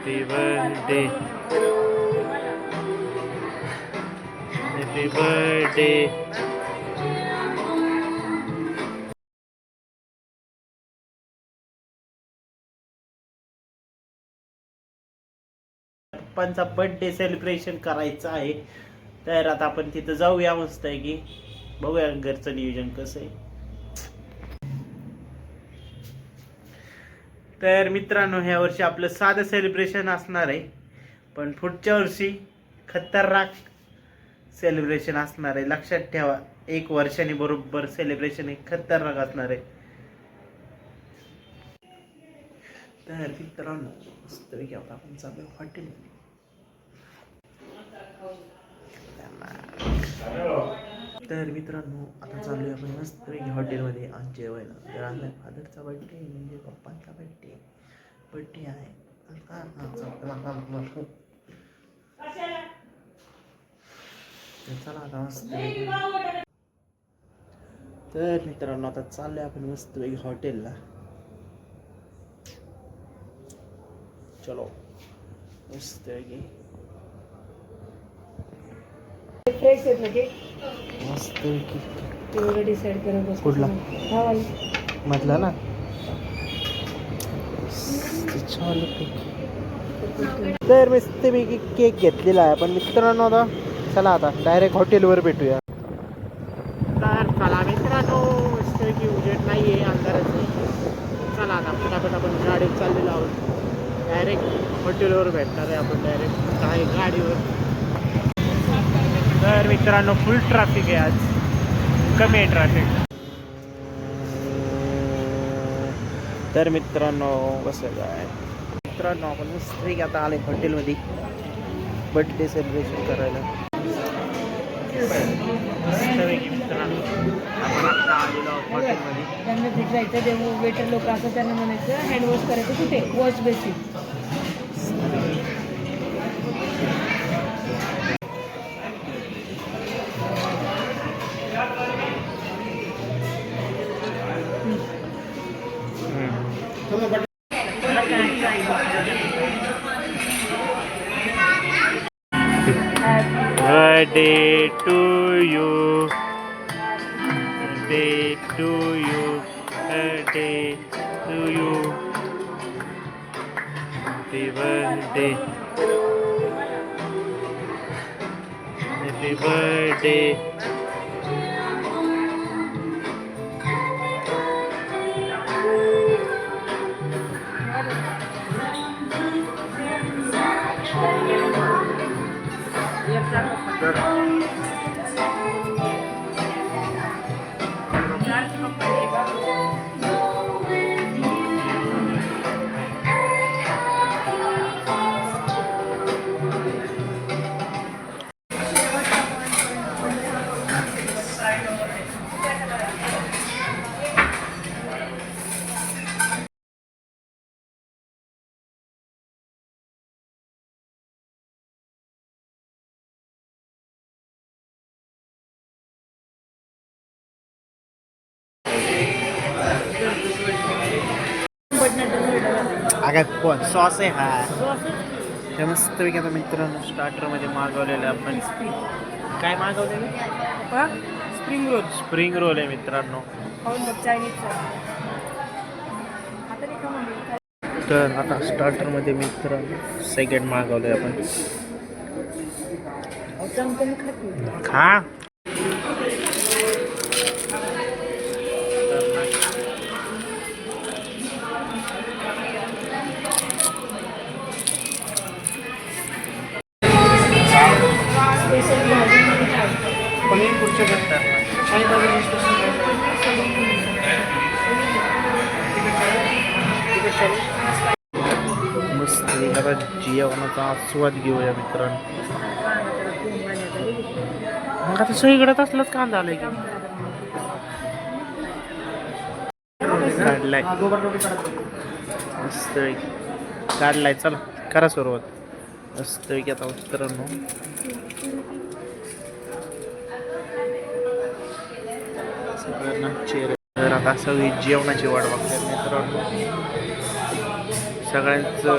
Happy birthday. Happy birthday. पप्पांचा birthday celebration करायचं आहे तर आता आपण तिथं जाऊया मस्त आहे की बघूया घरचं नियोजन कसं आहे तर मित्रांनो ह्या वर्षी आपलं साधं सेलिब्रेशन असणार आहे. पण पुढच्या वर्षी खतरनाक सेलिब्रेशन असणार आहे. लक्षात ठेवा एक वर्षाने बरोबर सेलिब्रेशन हे खतरनाक असणार आहे. तर मित्रांनो मस्त आता आपण चालू हॉटेल तर मित्रांनो आता चालू आहे आपण मस्त हॉटेलमध्ये आज जेवायला. तर आपल्या फादरचा बर्थडे म्हणजे पप्पा बड्डे आहे. चला. तर मित्रांनो आता चाललोय आपण मस्त हॉटेलला. चलो. मस्त फ्रेश आहेत ना ते? मस्त तेवढं डिसाईड बसतो कुठला? मधला ना? छान तर मी केक घेतलेला आहे. पण मित्रांनो आता चला आता डायरेक्ट हॉटेलवर भेटूया. तर चला मित्रांनो मस्तपैकी उजेड नाही आहे. अंधाराचं चला आता फटाफट आपण गाडीत चाललेलो आहोत. डायरेक्ट हॉटेलवर भेटणार आहे आपण डायरेक्ट काय गाडीवर. तर मित्रांनो फुल ट्रॅफिक आहे आज. कमी आहे ट्रॅफिक तर मित्रांनो कसं काय मित्रांनो आपण मस्त आता आले हॉटेलमध्ये. बर्थडे सेलिब्रेशन करायला. मित्रांनो आपण आता आलेलो हॉटेलमध्ये. त्यांना भेटायचं ते वेटर लोक असं त्यांना म्हणायचं हँडवॉश करायचं कुठे? Wash basin Birthday to you. Birthday to you. Birthday to you. Happy birthday. Happy birthday. Good. अगं कोण? सॉस आहे हा. ते मस्तपैकी आता मित्रांनो स्टार्टरमध्ये मागवलेलं आपण काय मागवलेलं? स्प्रिंग रोल स्प्रिंग रोल आहे मित्रांनो. खाऊन बघ चायनीजचा आता नाही का तर आता स्टार्टरमध्ये मित्रांनो सेकंड मागवलं आपण. चमचम खात नाही खा. पनीर कुठचे भेटतात मस्त एखादा जेवणाचा आस्वाद घेऊया मित्रांनो. मग आता सगळीकडे असलंच कांदा आलाय की. काढलाय. मस्त काढलाय चला करा सुरुवात. मस्त आता मित्रांनो. चेहरे तर आता सगळी जेवणाची वाट बघते मित्रांनो. सगळ्यांचं